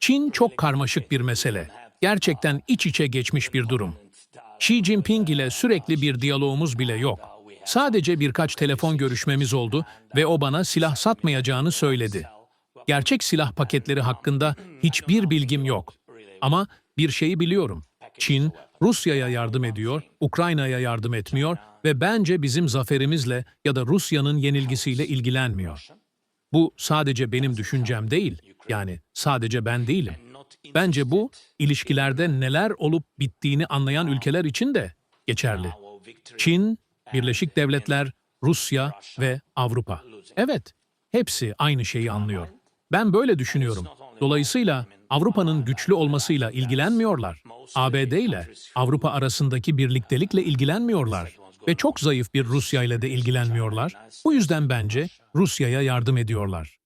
Çin çok karmaşık bir mesele. Gerçekten iç içe geçmiş bir durum. Xi Jinping ile sürekli bir diyalogumuz bile yok. Sadece birkaç telefon görüşmemiz oldu ve o bana silah satmayacağını söyledi. Gerçek silah paketleri hakkında hiçbir bilgim yok. Ama bir şeyi biliyorum. Çin, Rusya'ya yardım ediyor, Ukrayna'ya yardım etmiyor ve bence bizim zaferimizle ya da Rusya'nın yenilgisiyle ilgilenmiyor. Bu sadece benim düşüncem değil, yani sadece ben değilim. Bence bu, ilişkilerde neler olup bittiğini anlayan ülkeler için de geçerli. Çin, Birleşik Devletler, Rusya ve Avrupa. Evet, hepsi aynı şeyi anlıyor. Ben böyle düşünüyorum. Dolayısıyla Avrupa'nın güçlü olmasıyla ilgilenmiyorlar. ABD ile Avrupa arasındaki birliktelikle ilgilenmiyorlar. Ve çok zayıf bir Rusya ile de ilgilenmiyorlar. Bu yüzden bence Rusya'ya yardım ediyorlar.